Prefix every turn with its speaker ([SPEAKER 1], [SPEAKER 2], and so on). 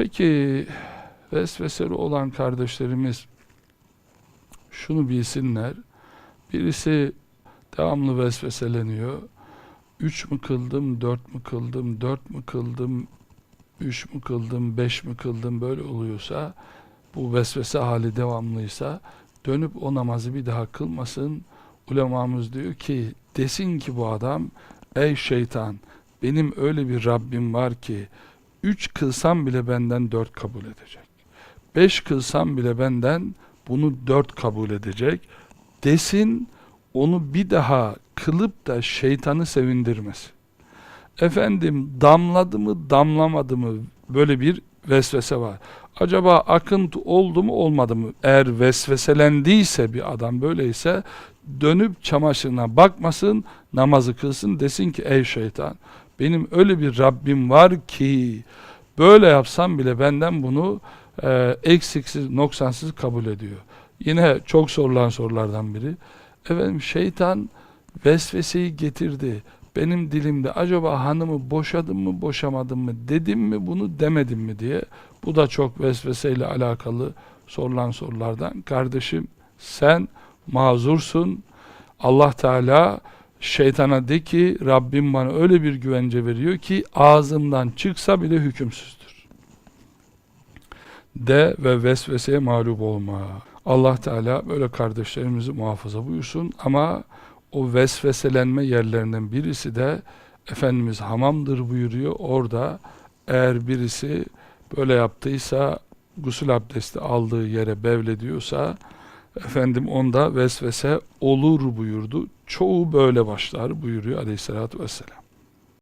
[SPEAKER 1] Peki vesveseli olan kardeşlerimiz şunu bilsinler. Birisi devamlı vesveseleniyor. Üç mü kıldım, dört mü kıldım, dört mü kıldım, üç mü kıldım, beş mi kıldım böyle oluyorsa bu vesvese hali devamlıysa dönüp o namazı bir daha kılmasın. Ulemamız diyor ki desin ki bu adam ey şeytan benim öyle bir Rabbim var ki üç kılsam bile benden dört kabul edecek. Beş kılsam bile benden bunu dört kabul edecek. Desin onu bir daha kılıp da şeytanı sevindirmesin. Efendim damladı mı damlamadı mı böyle bir vesvese var. Acaba akıntı oldu mu olmadı mı? Eğer vesveselendiyse bir adam böyleyse dönüp çamaşırına bakmasın, namazı kılsın desin ki ey şeytan benim öyle bir Rabbim var ki böyle yapsam bile benden bunu e, eksiksiz, noksansız kabul ediyor. Yine çok sorulan sorulardan biri. Efendim şeytan vesveseyi getirdi. Benim dilimde acaba hanımı boşadım mı boşamadım mı dedim mi bunu demedim mi diye. Bu da çok vesveseyle alakalı sorulan sorulardan. Kardeşim sen mazursun. Allah Teala şeytana de ki Rabbim bana öyle bir güvence veriyor ki ağzımdan çıksa bile hükümsüzdür. De ve vesveseye mağlup olma. Allah Teala böyle kardeşlerimizi muhafaza buyursun ama o vesveselenme yerlerinden birisi de Efendimiz hamamdır buyuruyor. Orada eğer birisi böyle yaptıysa gusül abdesti aldığı yere bevlediyorsa efendim onda vesvese olur buyurdu. Çoğu böyle başlar buyuruyor aleyhissalatü vesselam.